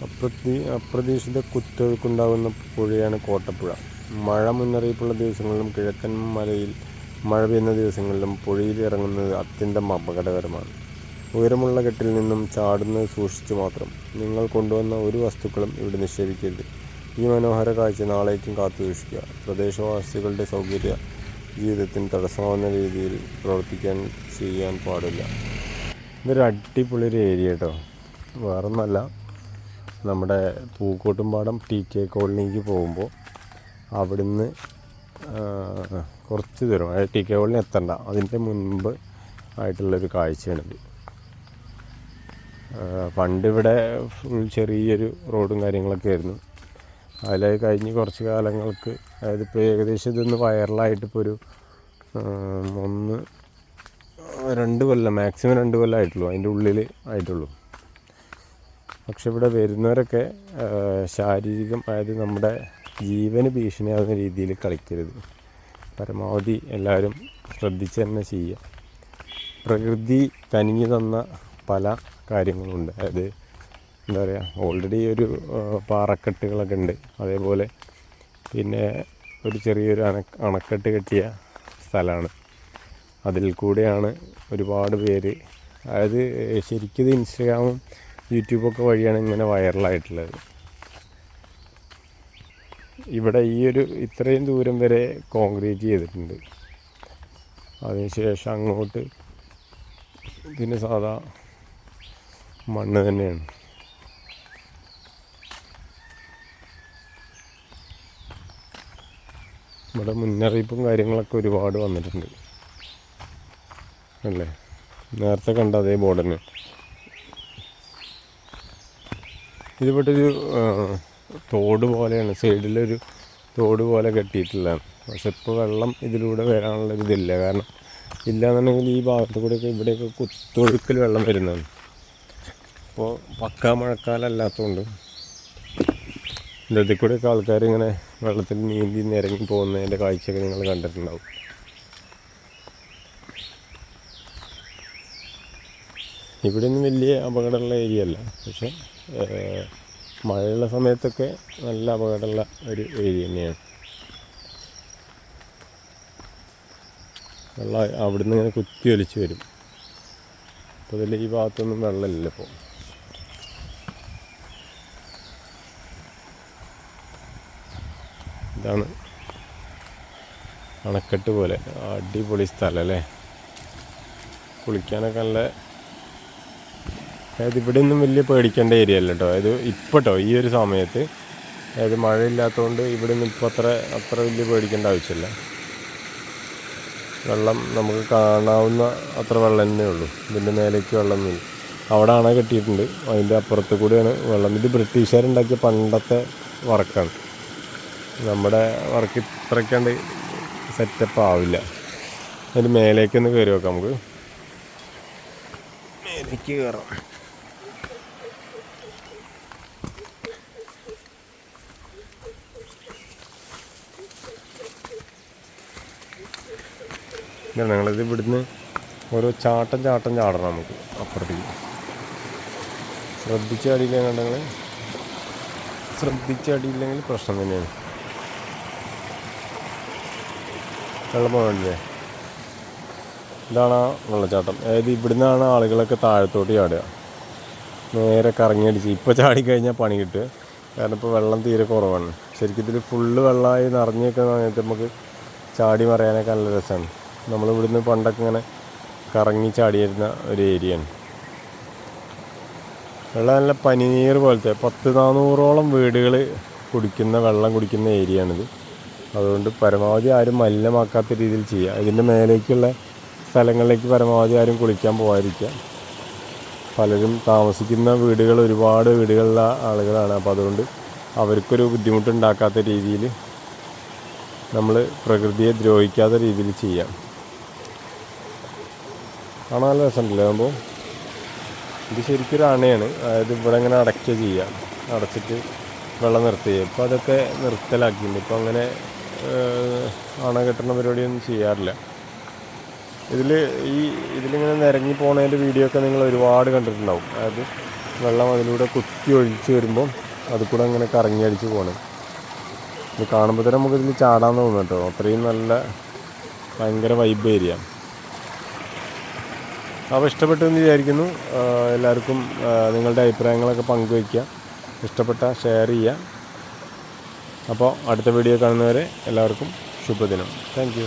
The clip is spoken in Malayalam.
അപ്രതി അപ്രതീക്ഷിത കുത്തൊഴുക്കുണ്ടാകുന്ന പുഴയാണ് കോട്ടപ്പുഴ. മഴ മുന്നറിയിപ്പുള്ള ദിവസങ്ങളിലും കിഴക്കൻ മലയിൽ മഴ പെയ്യുന്ന ദിവസങ്ങളിലും പുഴയിൽ ഇറങ്ങുന്നത് അത്യന്തം അപകടകരമാണ്. ഉയരമുള്ള കെട്ടിൽ നിന്നും ചാടുന്നത് സൂക്ഷിച്ചു മാത്രം. നിങ്ങൾ കൊണ്ടുവന്ന ഒരു വസ്തുക്കളും ഇവിടെ നിക്ഷേപിക്കരുത്. ഈ മനോഹര കാഴ്ച നാളേക്കും കാത്തു സൂക്ഷിക്കുക. പ്രദേശവാസികളുടെ സൗകര്യ ജീവിതത്തിന് തടസ്സമാവുന്ന രീതിയിൽ പ്രവർത്തിക്കാൻ ചെയ്യാൻ പാടില്ല. ഇതൊരു അടിപൊളി ഒരു ഏരിയ കേട്ടോ. വേറൊന്നല്ല. നമ്മുടെ പൂക്കോട്ടുംപാടം ടി കെ കോളനിക്ക് പോകുമ്പോൾ അവിടുന്ന് കുറച്ച് ദൂരം അതായത് ടി കെ കോളനി എത്തണ്ട. അതിന്റെ മുൻപ് ആയിട്ടുള്ളൊരു കാഴ്ചയാണിത്. പണ്ടിവിടെ ഫുൾ ചെറിയൊരു റോഡും കാര്യങ്ങളൊക്കെ ആയിരുന്നു. അതിലെ കഴിഞ്ഞ് കുറച്ച് കാലങ്ങൾക്ക് അതായത് ഇപ്പോൾ ഏകദേശം ഇതൊന്ന് വൈറലായിട്ട് ഇപ്പോൾ ഒരു ഒന്ന് രണ്ട് കൊല്ലം മാക്സിമം രണ്ട് കൊല്ലം ആയിട്ടുള്ളൂ. അതിന്റെ ഉള്ളിൽ ആയിട്ടുള്ളൂ. പക്ഷെ ഇവിടെ വരുന്നവരൊക്കെ ശാരീരികം അതായത് നമ്മുടെ ജീവന് ഭീഷണിയാകുന്ന രീതിയിൽ കളിക്കരുത്. പരമാവധി എല്ലാവരും ശ്രദ്ധിച്ച് തന്നെ ചെയ്യുക. പ്രകൃതി കനിഞ്ഞു തന്ന പല കാര്യങ്ങളുണ്ട്. അതായത് എന്താ പറയുക ഓൾറെഡി ഒരു പാറക്കെട്ടുകളൊക്കെ ഉണ്ട്. അതേപോലെ പിന്നെ ഒരു ചെറിയൊരു അണ അണക്കെട്ട് കെട്ടിയ സ്ഥലമാണ്. അതിൽ കൂടെയാണ് ഒരുപാട് പേര് അതായത് ശരിക്കും ഇത് ഇൻസ്റ്റഗ്രാമും യൂട്യൂബൊക്കെ വഴിയാണ് ഇങ്ങനെ വൈറലായിട്ടുള്ളത്. ഇവിടെ ഈ ഒരു ഇത്രയും ദൂരം വരെ കോൺക്രീറ്റ് ചെയ്തിട്ടുണ്ട്. അതിനുശേഷം അങ്ങോട്ട് പിന്നെ സാധാ മണ്ണ് തന്നെയാണ്. ഇവിടെ മുന്നറിയിപ്പും കാര്യങ്ങളൊക്കെ ഒരുപാട് വന്നിട്ടുണ്ട്. അല്ലേ? നേരത്തെ കണ്ട അതേ ബോർഡ് തന്നെ ഇതിവിടെ ഒരു തോട് പോലെയാണ്. സൈഡിലൊരു തോട് പോലെ കെട്ടിയിട്ടുള്ളതാണ് പക്ഷെ ഇപ്പോൾ വെള്ളം ഇതിലൂടെ വരാനുള്ള ഇതില്ല. കാരണം ഇല്ലാന്നുണ്ടെങ്കിൽ ഈ ഭാഗത്ത് കൂടെയൊക്കെ ഇവിടെയൊക്കെ കുത്തൊഴുക്കിൽ വെള്ളം വരുന്നതാണ്. അപ്പോൾ പക്കാ അല്ലാത്തതുകൊണ്ട് ഇതിൽ കൂടെയൊക്കെ ആൾക്കാർ ഇങ്ങനെ വെള്ളത്തിൽ നീന്തി നിരങ്ങി പോകുന്നതിന്റെ കാഴ്ചയൊക്കെ നിങ്ങൾ കണ്ടിട്ടുണ്ടാവും. ഇവിടെ വലിയ അപകടമുള്ള ഏരിയ അല്ല. പക്ഷെ മഴയുള്ള സമയത്തൊക്കെ നല്ല അപകടമുള്ള ഒരു ഏരിയ തന്നെയാണ്. വെള്ളം അവിടുന്ന് ഇങ്ങനെ കുത്തി ഒലിച്ച് വരും. അപ്പോൾ ഇതിൽ ഈ ഭാഗത്തൊന്നും വെള്ളമില്ല ഇപ്പോൾ ഇതാണ് അണക്കെട്ട് പോലെ. അടിപൊളി സ്ഥലം അല്ലേ? കുളിക്കാനൊക്കെ നല്ല അതായത് ഇവിടെ ഒന്നും വലിയ പേടിക്കേണ്ട ഏരിയ അല്ല കേട്ടോ അതായത് ഇപ്പോൾ കേട്ടോ ഈ ഒരു സമയത്ത്. അതായത് മഴയില്ലാത്തതുകൊണ്ട് ഇവിടെ നിന്ന് ഇപ്പോൾ അത്ര അത്ര വലിയ പേടിക്കേണ്ട ആവശ്യമില്ല. വെള്ളം നമുക്ക് കാണാവുന്ന അത്ര വെള്ളം തന്നെ ഉള്ളൂ. ഇതിന്റെ മേലേക്ക് വെള്ളമൊന്നുമില്ല അവിടെ അണ കെട്ടിയിട്ടുണ്ട്. അതിന്റെ അപ്പുറത്ത് കൂടിയാണ് വെള്ളം ഇത് ബ്രിട്ടീഷുകാരുണ്ടാക്കിയ പണ്ടത്തെ വർക്കാണ്. നമ്മുടെ വർക്ക് ഇത്രയ്ക്കാണ്ട് സെറ്റപ്പ് ആവില്ല. അതിന്റെ മേലേക്കൊന്ന് കയറി നോക്കാം നമുക്ക്. മേലേക്ക് കയറാം ഇതാണ് ഞങ്ങളിത് ഇവിടുന്ന് ഓരോ ചാട്ടം ചാട്ടം ചാടണം നമുക്ക് അപ്പുറത്തേക്ക്. ശ്രദ്ധിച്ച് അടിയില്ലെങ്കിൽ ശ്രദ്ധിച്ച് അടിയില്ലെങ്കിൽ പ്രശ്നം തന്നെയാണ്. വെള്ളം പോകണില്ലേ ഇതാണ് ആ വെള്ളച്ചാട്ടം. അതായത് ഇവിടുന്നാണ് ആളുകളൊക്കെ താഴത്തോട്ട് ചാടുക. നേരെ കറങ്ങിയടിച്ച് ഇപ്പോൾ ചാടിക്കഴിഞ്ഞാൽ പണി കിട്ടുക. കാരണം ഇപ്പോൾ വെള്ളം തീരെ കുറവാണ്. ശരിക്കും ഇതിൽ ഫുള്ള് വെള്ളമായി നിറഞ്ഞു നിൽക്കുന്ന സമയത്ത് നമുക്ക് ചാടി മറിയാനൊക്കെ നല്ല രസമാണ്. നമ്മൾ ഇവിടുന്ന് പണ്ടൊക്കെ ഇങ്ങനെ കറങ്ങി ചാടിയിരുന്ന ഒരു ഏരിയയാണ് വെള്ളം നല്ല പനിനീർ പോലത്തെ പത്ത് നാനൂറോളം വീടുകൾ കുടിക്കുന്ന വെള്ളം കുടിക്കുന്ന ഏരിയയാണിത് അതുകൊണ്ട് പരമാവധി ആരും മലിനമാക്കാത്ത രീതിയിൽ ചെയ്യുക. ഇതിന്റെ മേലേക്കുള്ള സ്ഥലങ്ങളിലേക്ക് പരമാവധി ആരും കുളിക്കാൻ പോകാതിരിക്കുക പലരും താമസിക്കുന്ന വീടുകൾ ഒരുപാട് വീടുകളിലുള്ള ആളുകളാണ്. അപ്പോൾ അതുകൊണ്ട് അവർക്കൊരു ബുദ്ധിമുട്ടുണ്ടാക്കാത്ത രീതിയിൽ നമ്മൾ പ്രകൃതിയെ ദ്രോഹിക്കാത്ത രീതിയിൽ ചെയ്യാം കാണാൻ നല്ല രസമുണ്ടല്ലേ ആകുമ്പോൾ ഇത് ശരിക്കും ഒരു അണയാണ്. അതായത് ഇവിടെ ഇങ്ങനെ അടയ്ക്കുക ചെയ്യുക അടച്ചിട്ട് വെള്ളം നിർത്തുക ഇപ്പോൾ അതൊക്കെ നിർത്തലാക്കിയിട്ടുണ്ട്. ഇപ്പോൾ അങ്ങനെ അണ കെട്ടുന്ന പരിപാടിയൊന്നും ചെയ്യാറില്ല. ഇതിൽ ഈ ഇതിലിങ്ങനെ നിരങ്ങി പോണതിന്റെ വീഡിയോ ഒക്കെ നിങ്ങൾ ഒരുപാട് കണ്ടിട്ടുണ്ടാവും. അതായത് വെള്ളം അതിലൂടെ കുത്തി ഒഴിച്ച് വരുമ്പോൾ അത് കൂടെ അങ്ങനെ കറങ്ങി അടിച്ച് പോകണം ഇത് കാണുമ്പോൾ തന്നെ നമുക്കിതിൽ ചാടാൻ തോന്നും കേട്ടോ. അത്രയും നല്ല ഭയങ്കര വൈബ് ഏരിയ അപ്പോൾ ഇഷ്ടപ്പെട്ടു എന്ന് വിചാരിക്കുന്നു എല്ലാവർക്കും നിങ്ങളുടെ അഭിപ്രായങ്ങളൊക്കെ പങ്കുവയ്ക്കുക. ഇഷ്ടപ്പെട്ട ഷെയർ ചെയ്യുക. അപ്പോൾ അടുത്ത വീഡിയോ കാണുന്നവരെ എല്ലാവർക്കും ശുഭദിനം. താങ്ക്